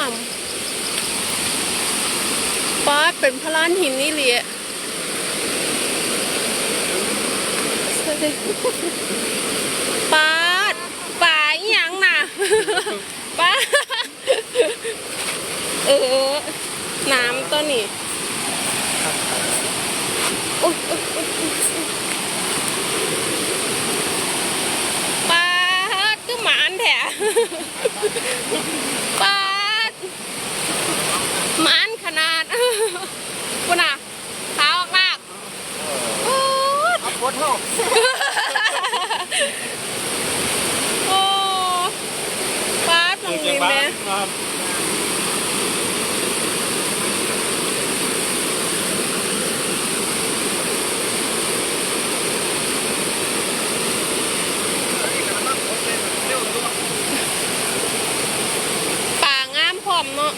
ามป้าเป็นพลานหินนี่เลยป้าป้าอีหยังน่ะป้าเออ น้ำตัวนี้ป้าก็หมานแถะ มาอันขนาดคุณอะเท้าออกลากโอ๊ยเอาโคตรเท่าโอ้ปาดตรงนี้แม่ครับป่างามพร้อมเนาะ